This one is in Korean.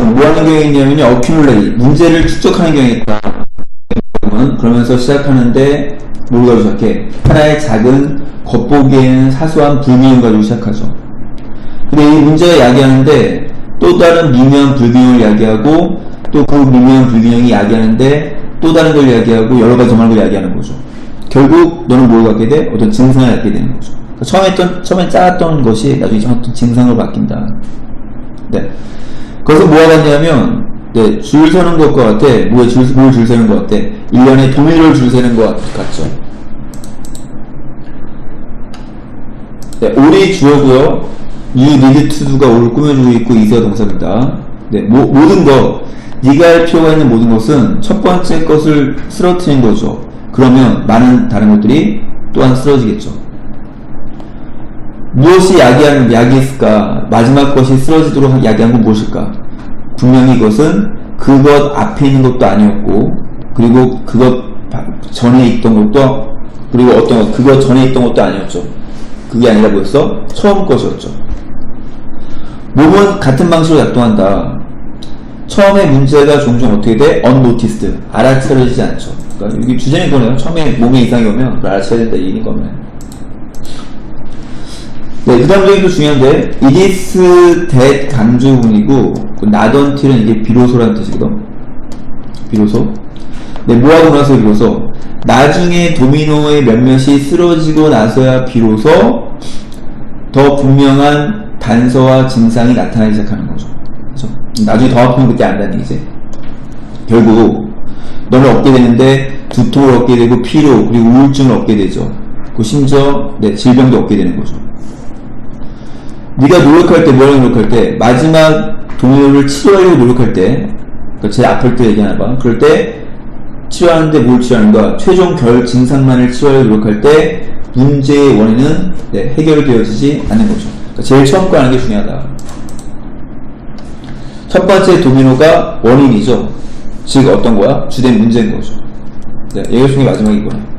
뭐 하는 경향이 있냐면요. 어큐뮬레이. 문제를 축적하는 경향이 있다. 그러면서 시작하는데 뭘 가지고 시작해? 하나의 작은 겉보기에는 사소한 불미움 가지고 시작하죠. 근데 이 문제가 야기하는데 또 다른 미묘한 불균형을 야기하고 또 그 미묘한 불균형이 야기하는데 또 다른 걸 야기하고 여러 가지 걸 야기하는 거죠. 결국 너는 뭘 갖게 돼? 어떤 증상을 갖게 되는 거죠. 그러니까 처음에 했던, 처음에 짜왔던 것이 나중에 어떤 증상으로 바뀐다. 네. 그래서 뭐가 같냐면, 네, 줄 서는 것과 같아. 뭐에 줄, 뭘줄 서는 것 같아? 1년에 도미노를 줄 서는 것 같죠. 네, 올이 주어고요. You need to가 오를 꾸며주고 있고 이세가 동사입니다. 네, 모, 모든 것, 네가 할 필요가 있는 모든 것은 첫 번째 것을 쓰러뜨린 거죠. 그러면 많은 다른 것들이 또한 쓰러지겠죠. 무엇이 야기하는 야기했을까? 마지막 것이 쓰러지도록 야기한 건 무엇일까? 분명히 이것은 그것 앞에 있는 것도 아니었고, 그리고 그것 바- 전에 있던 것도, 그리고 어떤 것, 그것 전에 있던 것도 아니었죠. 그게 아니라 뭐였어? 처음 것이었죠. 몸은 같은 방식으로 작동한다. 처음에 문제가 종종 어떻게 돼? unnoticed. 알아차려지지 않죠. 그러니까 여기 주제는 그거네요. 처음에 몸에 이상이 오면 알아차려야 된다. 이 얘기인 거네. 네, 그 다음 적이 중요한데, is that 강조문이고, until은 이게 비로소라는 뜻이거든. 비로소. 네, 뭐하고 나서 비로소. 나중에 도미노의 몇몇이 쓰러지고 나서야 비로소 더 분명한 단서와 증상이 나타나기 시작하는 거죠. 그죠? 나중에 더 아프면 그때 안다는 얘기지. 결국, 너는 얻게 되는데, 두통을 얻게 되고, 피로, 그리고 우울증을 얻게 되죠. 그 심지어, 네, 질병도 얻게 되는 거죠. 네가 노력할 때, 뭐라고 노력할 때, 마지막 동요를 치료하려고 노력할 때, 그러니까 제일 아플 때 얘기하나 봐. 그럴 때, 치료하는데 뭘 치료하는가? 최종 결 증상만을 치료하려고 노력할 때, 문제의 원인은 네, 해결되어지지 않는 거죠. 그러니까 제일 처음 거 하는 게 중요하다. 첫 번째 도미노가 원인이죠. 즉, 어떤 거야? 주된 문제인 거죠. 네, 얘가 중에 마지막이구나.